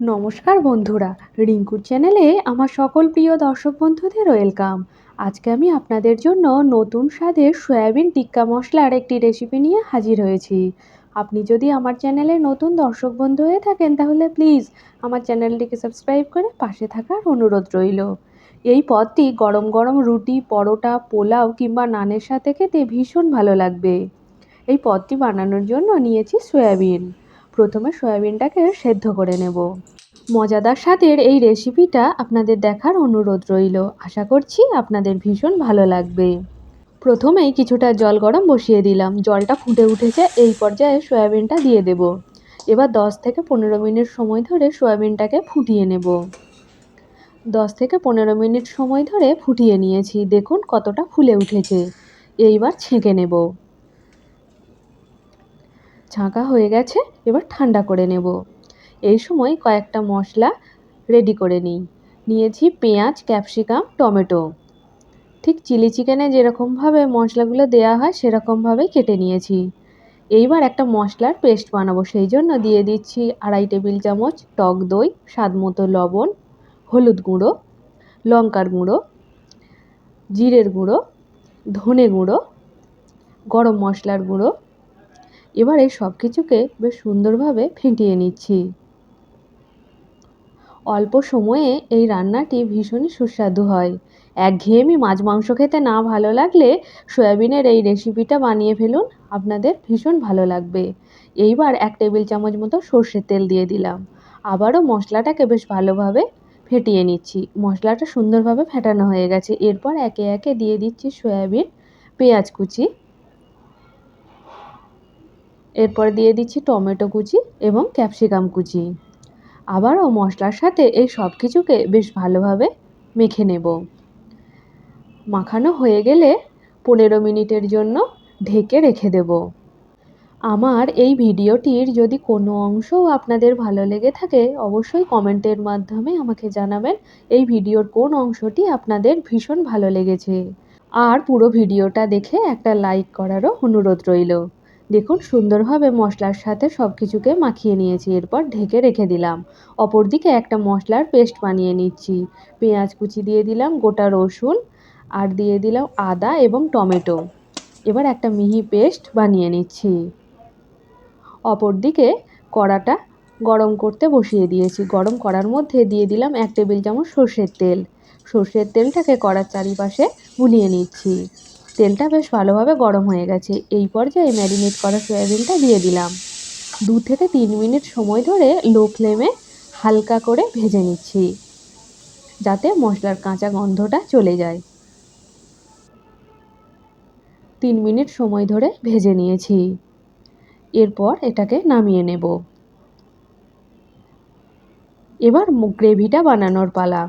নমস্কার বন্ধুরা, রিঙ্কুর চ্যানেলে আমার সকল প্রিয় দর্শক বন্ধুদের ওয়েলকাম আজকে আমি আপনাদের জন্য নতুন স্বাদের সয়াবিন টিক্কা মশলার একটি রেসিপি নিয়ে হাজির হয়েছি। আপনি যদি আমার চ্যানেলে নতুন দর্শক বন্ধু হয়ে থাকেন, তাহলে প্লিজ আমার চ্যানেলটিকে সাবস্ক্রাইব করে পাশে থাকার অনুরোধ রইল। এই পদটি গরম গরম রুটি, পরোটা, পোলাও কিংবা নানের সাথে খেতে ভীষণ ভালো লাগবে। এই পদটি বানানোর জন্য নিয়েছি সয়াবিন। প্রথমে সয়াবিনটাকে সেদ্ধ করে নেব। মজাদার স্বাদের এই রেসিপিটা আপনাদের দেখার অনুরোধ রইল। আশা করছি আপনাদের ভীষণ ভালো লাগবে। প্রথমেই কিছুটা জল গরম বসিয়ে দিলাম। জলটা ফুটে উঠেছে, এই পর্যায়ে সয়াবিনটা দিয়ে দেব। এবার দশ থেকে পনেরো মিনিট সময় ধরে সয়াবিনটাকে ফুটিয়ে নেব। দশ থেকে পনেরো মিনিট সময় ধরে ফুটিয়ে নিয়েছি। দেখুন কতটা ফুলে উঠেছে। এইবার ছেঁকে নেব। ছাঁকা হয়ে গেছে, এবার ঠান্ডা করে নেব। এই সময় কয়েকটা মশলা রেডি করে নিই। নিয়েছি পেঁয়াজ ক্যাপসিকাম টমেটো। ঠিক চিলি চিকেনে যেরকমভাবে মশলাগুলো দেওয়া হয়, সেরকমভাবেই কেটে নিয়েছি। এইবার একটা মশলার পেস্ট বানাবো, সেই জন্য দিয়ে দিচ্ছি আড়াই টেবিল চামচ টক দই, স্বাদ মতো লবণ, হলুদ গুঁড়ো, লঙ্কার গুঁড়ো, জিরের গুঁড়ো, ধনে গুঁড়ো, গরম মশলার গুঁড়ো এবার এই সব কিছুকে বেশ সুন্দরভাবে ফেটিয়ে নিচ্ছি। অল্প সময়ে এই রান্নাটি ভীষণই সুস্বাদু হয়। একঘেয়েমি মাছ মাংস খেতে না ভালো লাগলে সয়াবিনের এই রেসিপিটা বানিয়ে ফেলুন, আপনাদের ভীষণ ভালো লাগবে। এইবার এক টেবিল চামচ মতো সর্ষের তেল দিয়ে দিলাম। আবারও মশলাটাকে বেশ ভালোভাবে ফেটিয়ে নিচ্ছি। মশলাটা সুন্দরভাবে ফেটানো হয়ে গেছে। এরপর একে একে দিয়ে দিচ্ছি সয়াবিন পেঁয়াজ কুচি। এরপর দিয়ে দিচ্ছি টমেটো কুচি এবং ক্যাপসিকাম কুচি। আবারও মশলার সাথে এই সব কিছুকে বেশ ভালোভাবে মেখে নেব। মাখানো হয়ে গেলে পনেরো মিনিটের জন্য ঢেকে রেখে দেব। আমার এই ভিডিওটির যদি কোনো অংশও আপনাদের ভালো লেগে থাকে, অবশ্যই কমেন্টের মাধ্যমে আমাকে জানাবেন এই ভিডিওর কোন অংশটি আপনাদের ভীষণ ভালো লেগেছে। আর পুরো ভিডিওটা দেখে একটা লাইক করারও অনুরোধ রইল। দেখুন, সুন্দরভাবে মশলার সাথে সব কিছুকে মাখিয়ে নিয়েছি, এরপর ঢেকে রেখে দিলাম। অপরদিকে একটা মশলার পেস্ট বানিয়ে নিচ্ছি। পেঁয়াজ কুচি দিয়ে দিলাম, গোটা রসুন, আর দিয়ে দিলাম আদা এবং টমেটো। এবার একটা মিহি পেস্ট বানিয়ে নিচ্ছি। অপরদিকে কড়াটা গরম করতে বসিয়ে দিয়েছি। গরম করার মধ্যে দিয়ে দিলাম এক টেবিল চামচ সর্ষের তেল। সর্ষের তেলটাকে কড়ার চারিপাশে বুলিয়ে নিচ্ছি। তেলটা বেশ ভালোভাবে গরম হয়ে গেছে। এই পর্যায়ে ম্যারিনেট করা সয়াবিনটা দিয়ে দিলাম। দু থেকে তিন মিনিট সময় ধরে লো ফ্লেমে হালকা করে ভেজে নিচ্ছি, যাতে মশলার কাঁচা গন্ধটা চলে যায়। তিন মিনিট সময় ধরে ভেজে নিয়েছি। এরপর এটাকে নামিয়ে নেব। এবার গ্রেভিটা বানানোর পালা।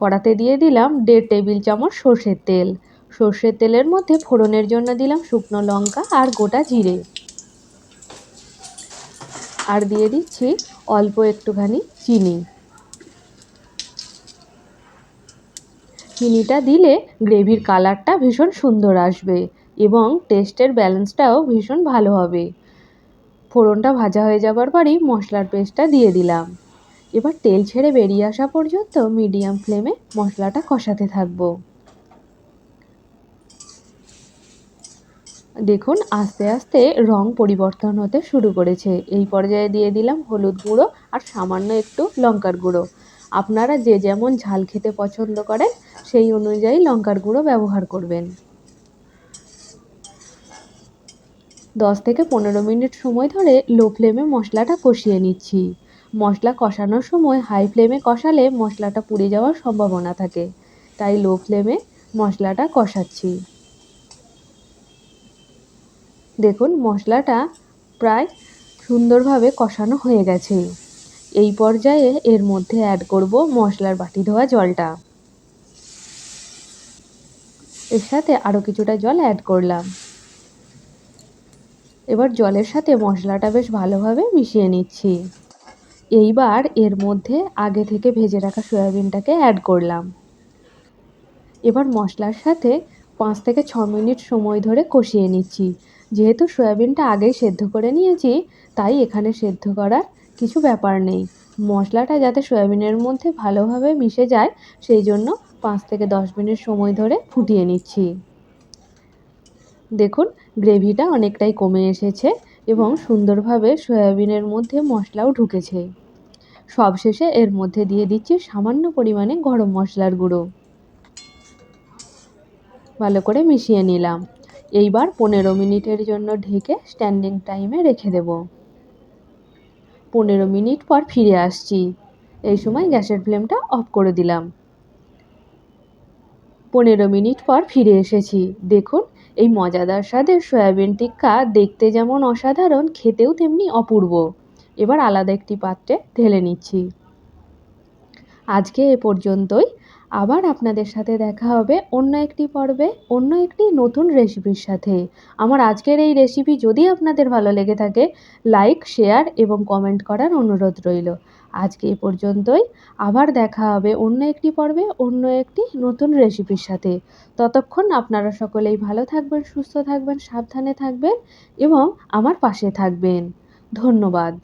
কড়াতে দিয়ে দিলাম দেড় টেবিল চামচ সর্ষের তেল। সর্ষের তেলের মধ্যে ফোড়নের জন্য দিলাম শুকনো লঙ্কা আর গোটা জিরে। আর দিয়ে দিচ্ছি অল্প একটুখানি চিনি। চিনিটা দিলে গ্রেভির কালারটা ভীষণ সুন্দর আসবে এবং টেস্টের ব্যালেন্সটাও ভীষণ ভালো হবে। ফোড়নটা ভাজা হয়ে যাবার পরই মশলার পেস্টটা দিয়ে দিলাম। এবার তেল ছেড়ে বেরিয়ে আসা পর্যন্ত মিডিয়াম ফ্লেমে মশলাটা কষাতে থাকব। দেখুন, আস্তে আস্তে রং পরিবর্তন হতে শুরু করেছে। এই পর্যায়ে দিয়ে দিলাম হলুদ গুঁড়ো আর সামান্য একটু লঙ্কার গুঁড়ো। আপনারা যে যেমন ঝাল খেতে পছন্দ করেন, সেই অনুযায়ী লঙ্কার গুঁড়ো ব্যবহার করবেন। দশ থেকে পনেরো মিনিট সময় ধরে লো ফ্লেমে মশলাটা কষিয়ে নিচ্ছি। মশলা কষানোর সময় হাই ফ্লেমে কষালে মশলাটা পুড়ে যাওয়ার সম্ভাবনা থাকে। তাই লো ফ্লেমে মশলাটা কষাচ্ছি। দেখুন, মশলাটা প্রায় সুন্দরভাবে কষানো হয়ে গেছে। এই পর্যায়ে এর মধ্যে অ্যাড করব মশলার বাটি ধোয়া জলটা। এর সাথে আরও কিছুটা জল অ্যাড করলাম। এবার জলের সাথে মশলাটা বেশ ভালোভাবে মিশিয়ে নিচ্ছি। এইবার এর মধ্যে আগে থেকে ভেজে রাখা সয়াবিনটাকে অ্যাড করলাম। এবার মশলার সাথে পাঁচ থেকে ছ মিনিট সময় ধরে কষিয়ে নিচ্ছি। যেহেতু সয়াবিনটা আগেই সেদ্ধ করে নিয়েছি, তাই এখানে সেদ্ধ করার কিছু ব্যাপার নেই। মশলাটা যাতে সয়াবিনের মধ্যে ভালোভাবে মিশে যায়, সেই জন্য পাঁচ থেকে দশ মিনিট সময় ধরে ফুটিয়ে নিচ্ছি। দেখুন, গ্রেভিটা অনেকটাই কমে এসেছে এবং সুন্দরভাবে সয়াবিনের মধ্যে মশলাও ঢুকেছে। সবশেষে এর মধ্যে দিয়ে দিচ্ছি সামান্য পরিমাণে গরম মশলার গুঁড়ো। ভালো করে মিশিয়ে নিলাম। এইবার পনেরো মিনিটের জন্য ঢেকে স্ট্যান্ডিং টাইমে রেখে দেব। পনেরো মিনিট পর ফিরে আসছি। এই সময় গ্যাসের ফ্লেমটা অফ করে দিলাম। পনেরো মিনিট পর ফিরে এসেছি। দেখুন, এই মজাদার স্বাদের সয়াবিন টিক্কা দেখতে যেমন অসাধারণ, খেতেও তেমনি অপূর্ব। এবার আলাদা একটি পাত্রে ঢেলে নিচ্ছি। আজকে এ পর্যন্তই। আবার আপনাদের সাথে দেখা হবে অন্য একটি পর্বে, অন্য একটি নতুন রেসিপির সাথে। আমার আজকের এই রেসিপি যদি আপনাদের ভালো লেগে থাকে লাইক শেয়ার এবং কমেন্ট করার অনুরোধ রইল। আজকে এ পর্যন্তই। আবার দেখা হবে অন্য একটি পর্বে, অন্য একটি নতুন রেসিপির সাথে। ততক্ষণ আপনারা সকলেই ভালো থাকবেন, সুস্থ থাকবেন, সাবধানে থাকবেন এবং আমার পাশে থাকবেন। ধন্যবাদ।